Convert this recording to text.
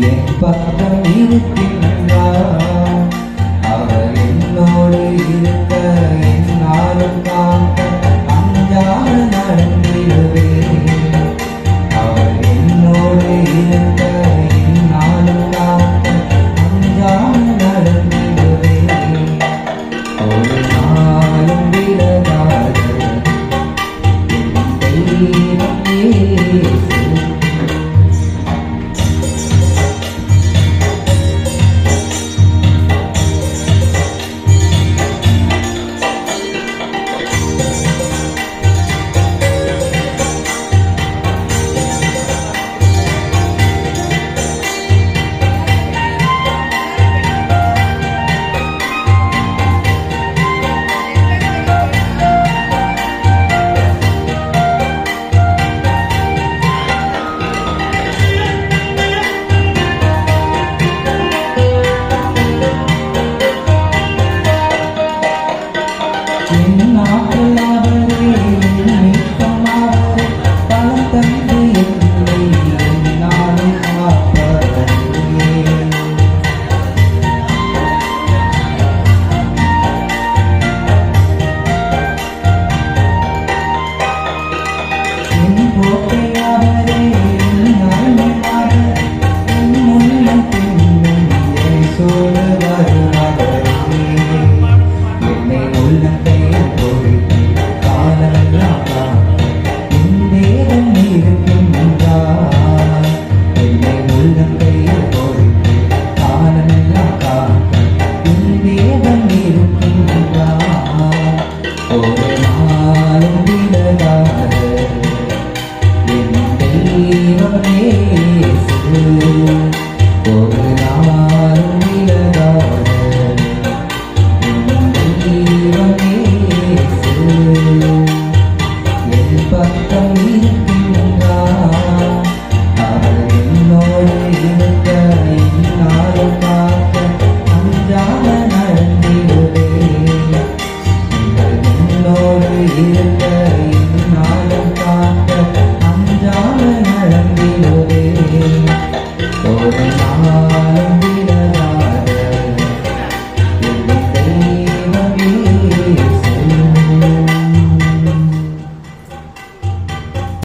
என் பக்கம் இருக்கின்றார் அவர் என்னோடு இருக்க என்னால் என் நாட்டு அவரே company.